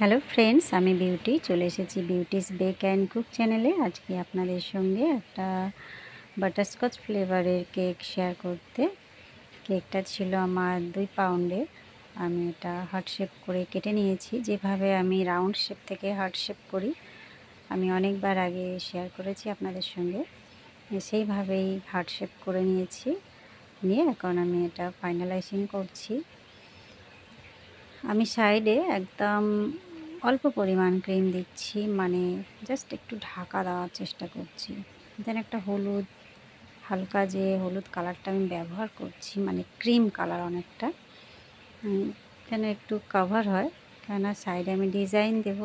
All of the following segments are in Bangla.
হ্যালো ফ্রেন্ডস, আমি বিউটি। চলে এসেছি বিউটিস বেক অ্যান্ড কুক চ্যানেলে। আজকে আপনাদের সঙ্গে একটা বাটারস্কচ ফ্লেভারের কেক শেয়ার করতে। কেকটা ছিল আমার দুই পাউন্ডের আমি এটা হার্ট শেপ করে কেটে নিয়েছি। যেভাবে আমি রাউন্ড শেপ থেকে হার্ট শেপ করি, আমি অনেকবার আগে শেয়ার করেছি আপনাদের সঙ্গে। সেইভাবেই হার্ট শেপ করে নিয়েছি। নিয়ে এখন আমি এটা ফাইনালাইজিং করছি। আমি সাইডে একদম অল্প পরিমাণ ক্রিম দিচ্ছি মানে জাস্ট একটু ঢাকা দেওয়ার চেষ্টা করছি। দেন একটা হলুদ, হালকা যে হলুদ কালারটা আমি ব্যবহার করছি মানে ক্রিম কালার অনেকটা যেন একটু কভার হয়, কেননা সাইডে আমি ডিজাইন দেব।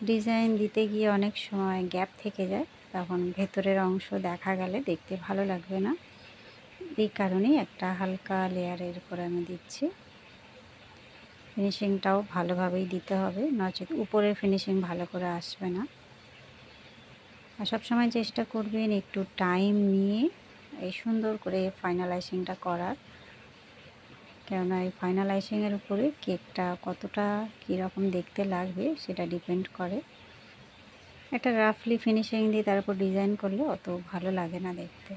ডিজাইন দিতে গিয়ে অনেক সময় গ্যাপ থেকে যায়, তখন ভেতরের অংশ দেখা গেলে দেখতে ভালো লাগবে না। এই কারণেই একটা হালকা লেয়ারের করে আমি দিচ্ছি। ফিনিশিংটাও ভালোভাবেই দিতে হবে, নচেত উপরের ফিনিশিং ভালো করে আসবে না। আর সবসময় চেষ্টা করবেন একটু টাইম নিয়ে এই সুন্দর করে ফাইনালাইজিংটা করার। কেননা এই ফাইনালাইজিংয়ের উপরে কেকটা কতটা কীরকম দেখতে লাগবে সেটা ডিপেন্ড করে। একটা রাফলি ফিনিশিং দিয়ে তার উপর ডিজাইন করলে অত ভালো লাগে না দেখতে।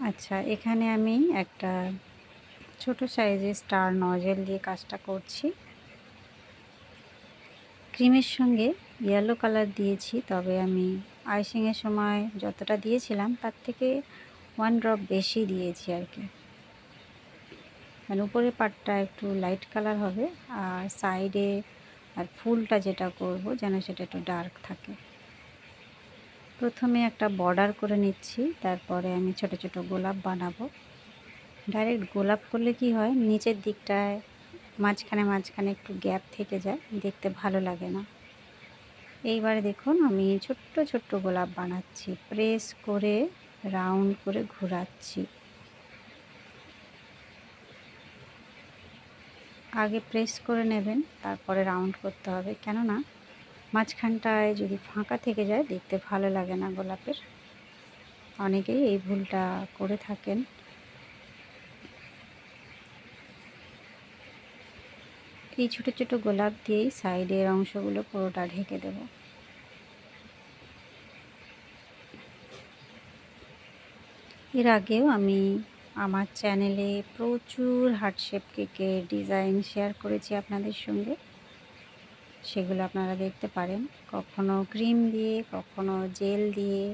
আচ্ছা এখানে আমি একটা ছোট সাইজের স্টার নজেল দিয়ে কাজটা করছি। ক্রিমের সঙ্গে ইয়েলো কালার দিয়েছি, তবে আমি আইসিংয়ের সময় যতটা দিয়েছিলাম তার থেকে ওয়ান ড্রপ বেশি দিয়েছি আর কি। মানে উপরের পাটটা একটু লাইট কালার হবে আর সাইডে আর ফুলটা যেটা করব যেন সেটা একটু ডার্ক থাকে। প্রথমে একটা বর্ডার করে নিচ্ছি, তারপরে আমি ছোট ছোট গোলাপ বানাবো। ডাইরেক্ট গোলাপ করলে কি হয়? নিচের দিকটায় মাঝখানে মাঝখানে একটু গ্যাপ থেকে যায়, দেখতে ভালো লাগে না। এইবারে দেখুন, আমি ছোট্ট ছোট্ট গোলাপ বানাচ্ছি। প্রেস করে রাউন্ড করে ঘোরাচ্ছি। আগে প্রেস করে নেবেন, তারপরে রাউন্ড করতে হবে। কেননা, মাঝখানটায় যদি ফাঁকা থেকে যায়, দেখতে ভালো লাগে না গোলাপের। অনেকেই এই ভুলটা করে থাকেন। এই ছোটো ছোটো গোলাপ দিয়েই সাইডের অংশগুলো পুরোটা ঢেকে দেব। এর আগেও আমি আমার চ্যানেলে প্রচুর হার্টশেপ কেকের ডিজাইন শেয়ার করেছি আপনাদের সঙ্গে। সেগুলো আপনারা দেখতে পারেন। কখনো ক্রিম দিয়ে, কখনো জেল দিয়ে,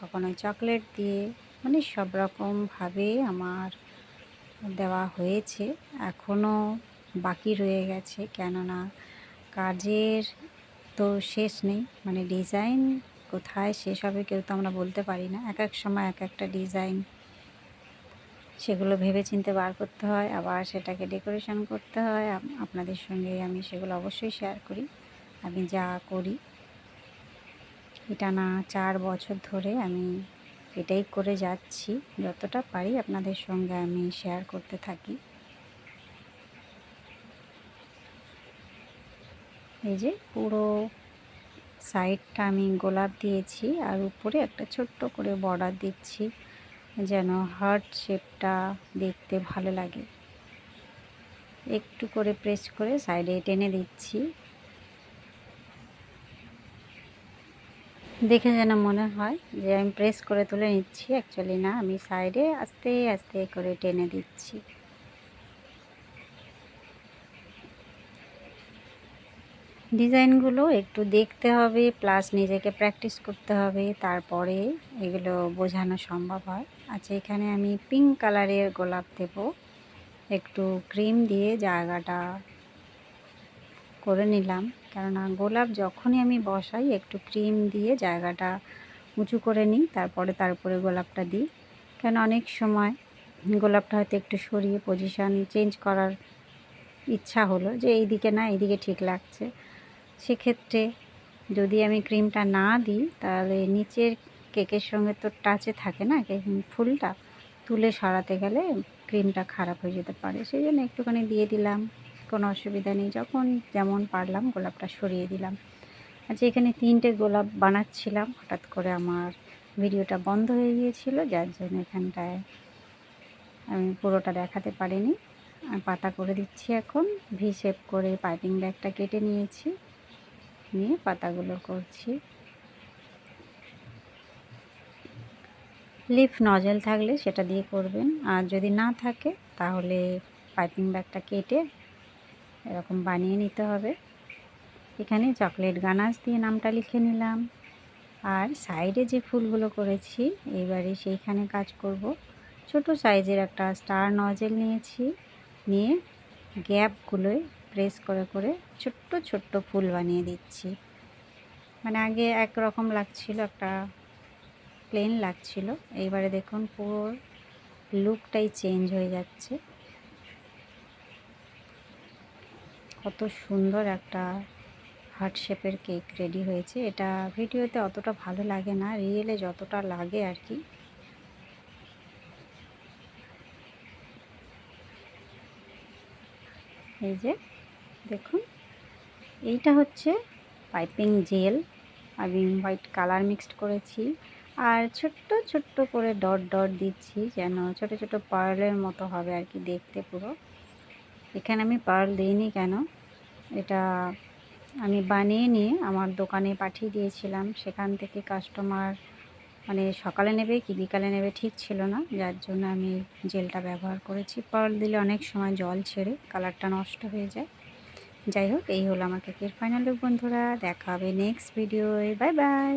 কখনো চকলেট দিয়ে মানে সব রকমভাবে আমার দেওয়া হয়েছে। এখনও বাকি রয়ে গেছে। কেননা কাজের তো শেষ নেই মানে ডিজাইন কোথায় শেষ হবে কেউ তো আমরা বলতে পারি না। এক এক সময় এক একটা ডিজাইন সেগুলো ভেবে চিনতে বার করতে হয়, আবার সেটাকে ডেকোরেশন করতে হয়। আপনাদের সঙ্গে আমি সেগুলো অবশ্যই শেয়ার করি। আমি যা করি, এটা না চার বছর ধরে আমি এটাই করে যাচ্ছি। যতটা পারি আপনাদের সঙ্গে আমি শেয়ার করতে থাকি। এই যে পুরো সাইডটা আমি গোলাপ দিয়েছি আর উপরে একটা ছোট্ট করে বর্ডার দিচ্ছি যেন হার্ট শেপটা দেখতে ভালো লাগে। একটু করে প্রেস করে সাইডে টেনে দিচ্ছি। দেখে যেন মনে হয় যে আমি প্রেস করে তুলে নিচ্ছি, অ্যাকচুয়ালি না, আমি সাইডে আস্তে আস্তে করে টেনে দিচ্ছি। ডিজাইনগুলো একটু দেখতে হবে প্লাস নিজেকে প্র্যাকটিস করতে হবে, তারপরে এগুলো বোঝানো সম্ভব হয়। আচ্ছা এখানে আমি পিঙ্ক কালারের গোলাপ দেব। একটু ক্রিম দিয়ে জায়গাটা করে নিলাম। কেননা গোলাপ যখনই আমি বসাই, একটু ক্রিম দিয়ে জায়গাটা উঁচু করে নিই, তারপরে তার উপরে গোলাপটা দিই। কেন, অনেক সময় গোলাপটা হয়তো একটু সরিয়ে পজিশান চেঞ্জ করার ইচ্ছা হলো যে এইদিকে না, এইদিকে ঠিক লাগছে। সেক্ষেত্রে যদি আমি ক্রিমটা না দিই, তাহলে নিচের কেকের সঙ্গে তো টাচে থাকে না ফুলটা, তুলে সরাতে গেলে ক্রিমটা খারাপ হয়ে যেতে পারে। সেই জন্য একটুখানি দিয়ে দিলাম, কোনো অসুবিধা নেই। যখন যেমন পারলাম, গোলাপটা সরিয়ে দিলাম। আচ্ছা এখানে তিনটে গোলাপ বানাচ্ছিলাম, হঠাৎ করে আমার ভিডিওটা বন্ধ হয়ে গিয়েছিল, যার জন্য এখানটায় আমি পুরোটা দেখাতে পারিনি। আমি পাতা করে দিচ্ছি এখন ভি শেপ করে পাইপিং ব্যাগটা কেটে নিয়েছি। নিয়ে পাতাগুলো করছি। লিফ নজেল থাকলে সেটা দিয়ে করবেন। আর যদি না থাকে, তাহলে পাইপিং ব্যাগটা কেটে এরকম বানিয়ে নিতে হবে। এখানে চকলেট গানাস দিয়ে নামটা লিখে নিলাম। আর সাইডে যে ফুলগুলো করেছি, এইবারে সেইখানে কাজ করব। ছোট সাইজের একটা স্টার নজেল নিয়েছি। নিয়ে গ্যাপগুলোয় প্রেস করে করে ছোট্ট ছোট্ট ফুল বানিয়ে দিচ্ছি। মানে আগে একরকম লাগছিল, একটা প্লেন লাগছিল। এইবারে দেখুন, পুরো লুকটাই চেঞ্জ হয়ে যাচ্ছে। কত সুন্দর একটা হার্ট শেপের কেক রেডি হয়েছে। এটা ভিডিওতে অতটা ভালো লাগে না রিয়েলে যতটা লাগে আর কি। এই যে দেখুন, এইটা হচ্ছে পাইপিং জেল। আমি হোয়াইট কালার মিক্সড করেছি। আর ছোট্ট ছোট্ট করে ডট ডট দিচ্ছি যেন ছোট ছোট পার্লের মতো হবে আর কি দেখতে পুরো। এখানে আমি পার্ল দিইনি কেন? এটা আমি বানিয়ে নিয়ে আমার দোকানে পাঠিয়ে দিয়েছিলাম। সেখান থেকে কাস্টমার মানে সকালে নেবে কি বিকালে নেবে ঠিক ছিল না। যার জন্য আমি জেলটা ব্যবহার করেছি। পার্ল দিলে অনেক সময় জল ছেড়ে কালারটা নষ্ট হয়ে যায়। যাই হোক, এই হলো আমার কেকের ফাইনাল লুক বন্ধুরা। দেখা হবে নেক্সট ভিডিওয় বাই বাই